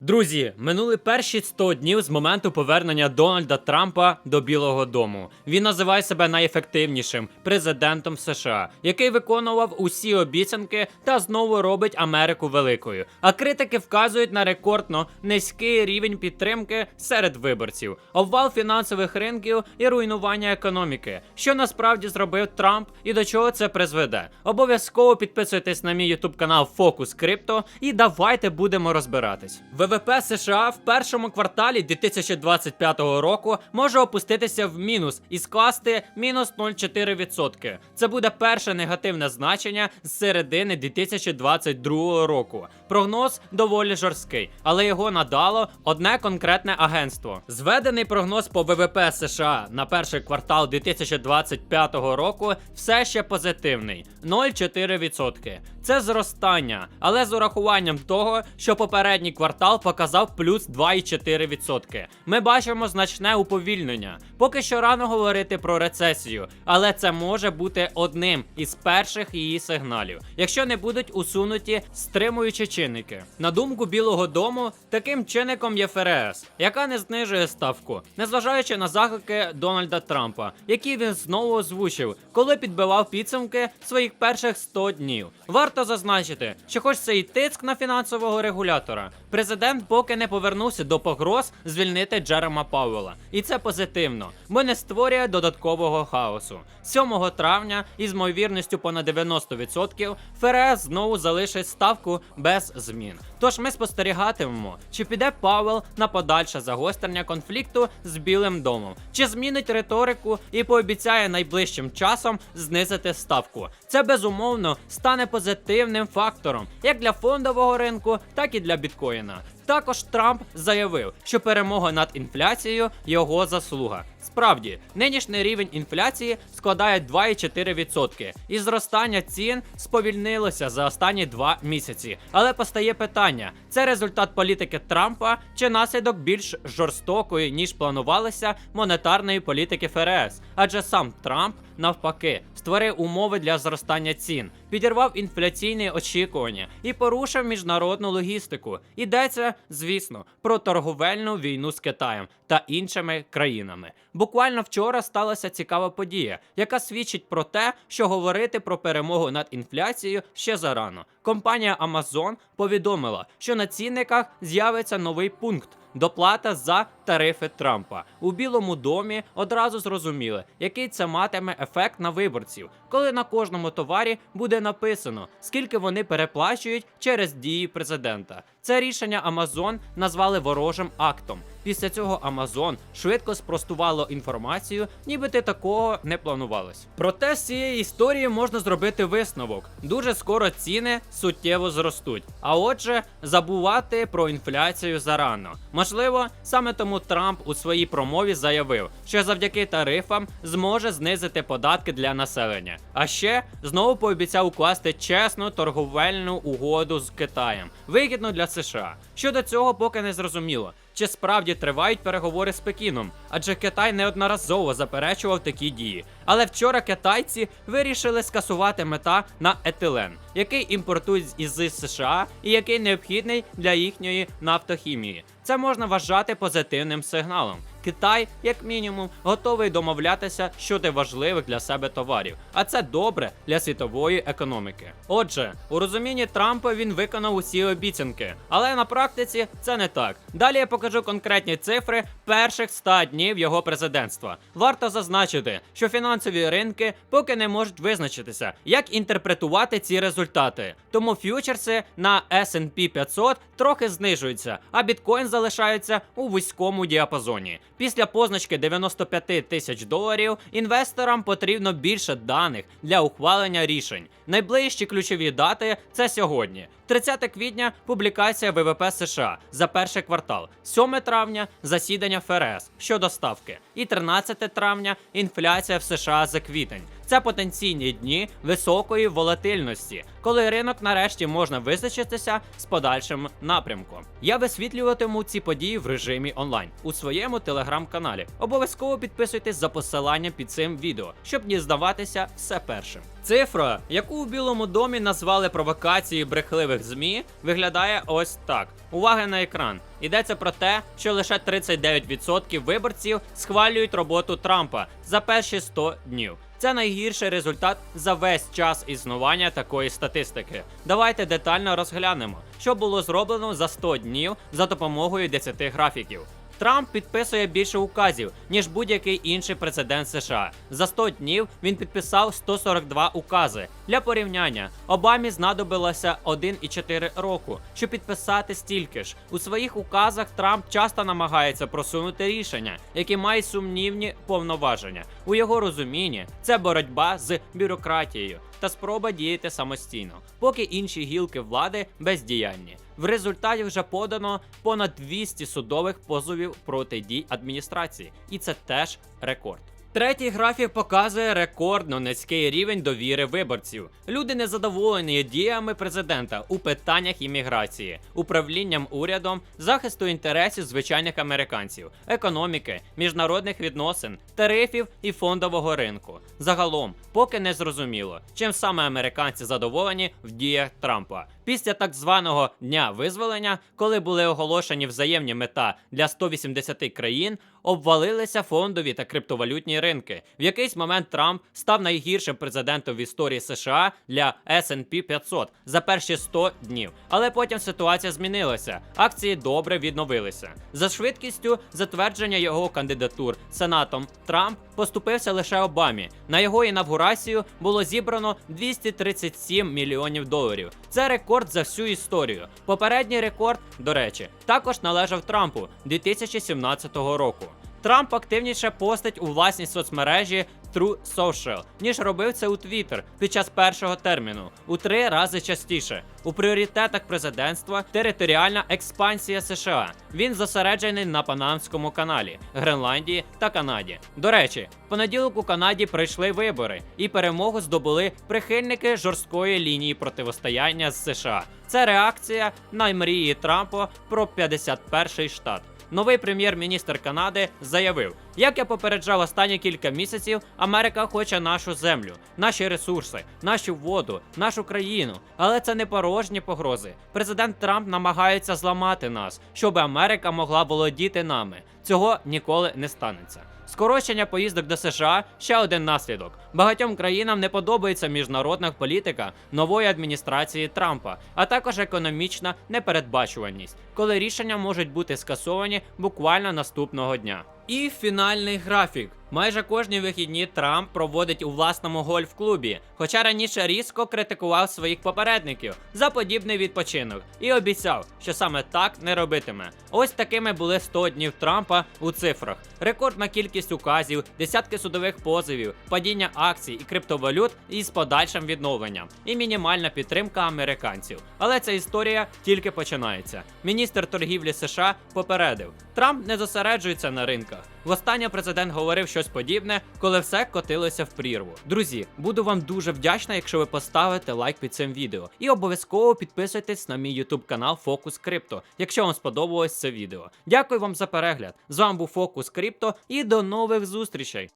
Друзі, минули перші 100 днів з моменту повернення Дональда Трампа до Білого Дому. Він називає себе найефективнішим президентом США, який виконував усі обіцянки та знову робить Америку великою. А критики вказують на рекордно низький рівень підтримки серед виборців, обвал фінансових ринків і руйнування економіки. Що насправді зробив Трамп і до чого це призведе? Обов'язково підписуйтесь на мій ютуб канал Фокус Крипто і давайте будемо розбиратись. ВВП США в першому кварталі 2025 року може опуститися в мінус і скласти мінус 0,4%. Це буде перше негативне значення з середини 2022 року. Прогноз доволі жорсткий, але його надало одне конкретне агентство. Зведений прогноз по ВВП США на перший квартал 2025 року все ще позитивний 0,4%. Це зростання, але з урахуванням того, що попередній квартал показав плюс 2,4%. Ми бачимо значне уповільнення. Поки що рано говорити про рецесію, але це може бути одним із перших її сигналів, якщо не будуть усунуті стримуючі чинники. На думку Білого Дому, таким чинником є ФРС, яка не знижує ставку, незважаючи на заклики Дональда Трампа, які він знову озвучив, коли підбивав підсумки своїх перших 100 днів. Варто зазначити, що хоч це і тиск на фінансового регулятора, президент поки не повернувся до погроз звільнити Джерема Пауела. І це позитивно, бо не створює додаткового хаосу. 7 травня із ймовірністю понад 90% ФРС знову залишить ставку без змін. Тож ми спостерігатимемо, чи піде Павел на подальше загострення конфлікту з Білим домом, чи змінить риторику і пообіцяє найближчим часом знизити ставку. Це безумовно стане позитивним фактором як для фондового ринку, так і для біткоїна. Також Трамп заявив, що перемога над інфляцією його заслуга. Справді, нинішній рівень інфляції складає 2,4%, і зростання цін сповільнилося за останні два місяці. Але постає питання: це результат політики Трампа чи наслідок більш жорстокої ніж планувалося монетарної політики ФРС? Адже сам Трамп навпаки створив умови для зростання цін, підірвав інфляційні очікування і порушив міжнародну логістику. Йдеться, звісно, про торговельну війну з Китаєм та іншими країнами. Буквально вчора сталася цікава подія, яка свідчить про те, що говорити про перемогу над інфляцією ще зарано. Компанія Amazon повідомила, що на цінниках з'явиться новий пункт. Доплата за тарифи Трампа у Білому домі одразу зрозуміли, який це матиме ефект на виборців, коли на кожному товарі буде написано, скільки вони переплачують через дії президента. Це рішення Амазон назвали ворожим актом. Після цього Amazon швидко спростувало інформацію, нібито такого не планувалось. Проте з цієї історії можна зробити висновок: дуже скоро ціни суттєво зростуть. А отже, забувати про інфляцію зарано. Можливо, саме тому Трамп у своїй промові заявив, що завдяки тарифам зможе знизити податки для населення. А ще знову пообіцяв укласти чесну торговельну угоду з Китаєм, вигідну для США. Щодо цього, поки не зрозуміло. Чи справді тривають переговори з Пекіном? Адже Китай неодноразово заперечував такі дії. Але вчора китайці вирішили скасувати мета на етилен, який імпортують із США і який необхідний для їхньої нафтохімії. Це можна вважати позитивним сигналом. Китай, як мінімум, готовий домовлятися щодо важливих для себе товарів, а це добре для світової економіки. Отже, у розумінні Трампа він виконав усі обіцянки, але на практиці це не так. Далі я покажу конкретні цифри перших 100 днів його президентства. Варто зазначити, що фінансові ринки поки не можуть визначитися, як інтерпретувати ці результати. Тому ф'ючерси на S&P 500 трохи знижуються, а біткоін залишається у вузькому діапазоні. Після позначки 95 тисяч доларів інвесторам потрібно більше даних для ухвалення рішень. Найближчі ключові дати це сьогодні. 30 квітня публікація ВВП США за перший квартал, 7 травня засідання ФРС щодо ставки, і 13 травня інфляція в США за квітень. Це потенційні дні високої волатильності, коли ринок нарешті можна визначитися з подальшим напрямком. Я висвітлюватиму ці події в режимі онлайн у своєму телеграм-каналі. Обов'язково підписуйтесь за посиланням під цим відео, щоб дізнаватися все першим. Цифра, яку у Білому домі назвали провокацією брехливих змі, виглядає ось так. Увага на екран. Йдеться про те, що лише 39% виборців схвалюють роботу Трампа за перші 100 днів. Це найгірший результат за весь час існування такої статистики. Давайте детально розглянемо, що було зроблено за 100 днів за допомогою 10 графіків. Трамп підписує більше указів, ніж будь-який інший президент США. За 100 днів він підписав 142 укази. Для порівняння, Обамі знадобилося 1,4 року, щоб підписати стільки ж. У своїх указах Трамп часто намагається просунути рішення, які мають сумнівні повноваження. У його розумінні це боротьба з бюрократією та спроба діяти самостійно, поки інші гілки влади бездіяльні. В результаті вже подано понад 200 судових позовів проти дій адміністрації, і це теж рекорд. Третій графік показує рекордно низький рівень довіри виборців. Люди незадоволені діями президента у питаннях імміграції, управлінням урядом, захисту інтересів звичайних американців, економіки, міжнародних відносин, тарифів і фондового ринку. Загалом, поки не зрозуміло, чим саме американці задоволені в діях Трампа. Після так званого дня визволення, коли були оголошені взаємні мета для 180 країн, обвалилися фондові та криптовалютні ринки. В якийсь момент Трамп став найгіршим президентом в історії США для S&P 500 за перші 100 днів. Але потім ситуація змінилася. Акції добре відновилися. За швидкістю затвердження його кандидатур Сенатом Трамп поступився лише Обамі. На його інавгурацію було зібрано 237 мільйонів доларів. Це рекорд за всю історію. Попередній рекорд, до речі, також належав Трампу 2017 року. Трамп активніше постить у власній соцмережі True Social, ніж робив це у Twitter під час першого терміну, у три рази частіше. У пріоритетах президентства територіальна експансія США. Він зосереджений на Панамському каналі, Гренландії та Канаді. До речі, в понеділок у Канаді пройшли вибори, і перемогу здобули прихильники жорсткої лінії противостояння з США. Це реакція на мрії Трампа про 51-й штат. Новий прем'єр-міністр Канади заявив: як я попереджав останні кілька місяців, Америка хоче нашу землю, наші ресурси, нашу воду, нашу країну. Але це не порожні погрози. Президент Трамп намагається зламати нас, щоб Америка могла володіти нами. Цього ніколи не станеться. Скорочення поїздок до США ще один наслідок. Багатьом країнам не подобається міжнародна політика нової адміністрації Трампа, а також економічна непередбачуваність, коли рішення можуть бути скасовані буквально наступного дня. І фінальний графік. Майже кожні вихідні Трамп проводить у власному гольф-клубі, хоча раніше різко критикував своїх попередників за подібний відпочинок і обіцяв, що саме так не робитиме. Ось такими були 100 днів Трампа у цифрах: рекордна кількість указів, десятки судових позовів, падіння акцій і криптовалют із подальшим відновленням, і мінімальна підтримка американців. Але ця історія тільки починається. Міністр торгівлі США попередив: Трамп не зосереджується на ринках. Востаннє президент говорив щось подібне, коли все котилося в прірву. Друзі, буду вам дуже вдячна, якщо ви поставите лайк під цим відео. І обов'язково підписуйтесь на мій YouTube канал Фокус Крипто, якщо вам сподобалось це відео. Дякую вам за перегляд. З вами був Фокус Крипто і до нових зустрічей.